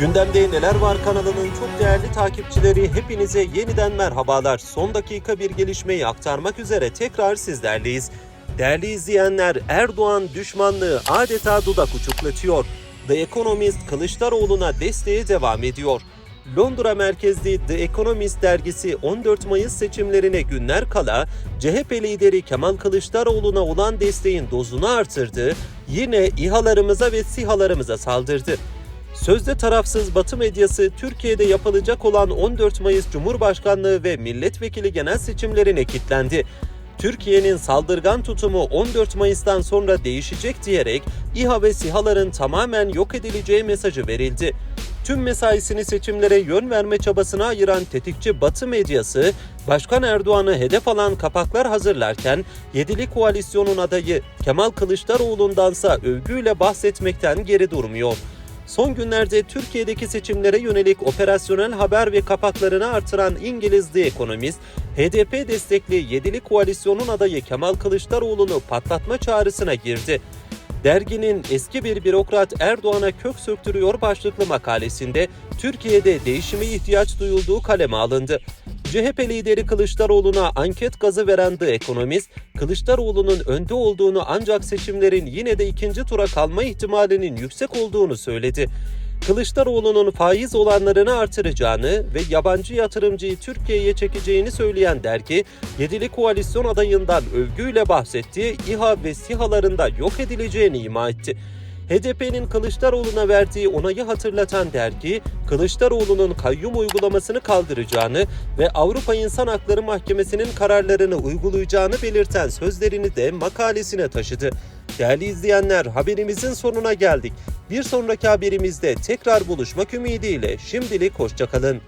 Gündemde Neler Var kanalının çok değerli takipçileri hepinize yeniden merhabalar. Son dakika bir gelişmeyi aktarmak üzere tekrar sizlerleyiz. Değerli izleyenler Erdoğan düşmanlığı adeta dudak uçuklatıyor. The Economist Kılıçdaroğlu'na desteğe devam ediyor. Londra merkezli The Economist dergisi 14 Mayıs seçimlerine günler kala CHP lideri Kemal Kılıçdaroğlu'na olan desteğin dozunu artırdı, yine İHA'larımıza ve SİHA'larımıza saldırdı. Sözde tarafsız Batı medyası Türkiye'de yapılacak olan 14 Mayıs Cumhurbaşkanlığı ve milletvekili genel seçimlerine kilitlendi. Türkiye'nin saldırgan tutumu 14 Mayıs'tan sonra değişecek diyerek İHA ve SİHA'ların tamamen yok edileceği mesajı verildi. Tüm mesaisini seçimlere yön verme çabasına ayıran tetikçi Batı medyası, Başkan Erdoğan'ı hedef alan kapaklar hazırlarken Yedili Koalisyon'un adayı Kemal Kılıçdaroğlu'ndansa övgüyle bahsetmekten geri durmuyor. Son günlerde Türkiye'deki seçimlere yönelik operasyonel haber ve kapaklarını artıran İngiliz The Economist, HDP destekli Yedili Koalisyon'un adayı Kemal Kılıçdaroğlu'nu patlatma çağrısına girdi. Derginin eski bir bürokrat Erdoğan'a kök söktürüyor başlıklı makalesinde Türkiye'de değişime ihtiyaç duyulduğu kaleme alındı. CHP lideri Kılıçdaroğlu'na anket gazı veren The Economist, Kılıçdaroğlu'nun önde olduğunu ancak seçimlerin yine de ikinci tura kalma ihtimalinin yüksek olduğunu söyledi. Kılıçdaroğlu'nun faiz olanlarını artıracağını ve yabancı yatırımcıyı Türkiye'ye çekeceğini söyleyen dergi, Yedili Koalisyon adayından övgüyle bahsettiği İHA ve SİHA'ların da yok edileceğini ima etti. HDP'nin Kılıçdaroğlu'na verdiği onayı hatırlatan dergi, Kılıçdaroğlu'nun kayyum uygulamasını kaldıracağını ve Avrupa İnsan Hakları Mahkemesi'nin kararlarını uygulayacağını belirten sözlerini de makalesine taşıdı. Değerli izleyenler haberimizin sonuna geldik. Bir sonraki haberimizde tekrar buluşmak ümidiyle şimdilik hoşçakalın.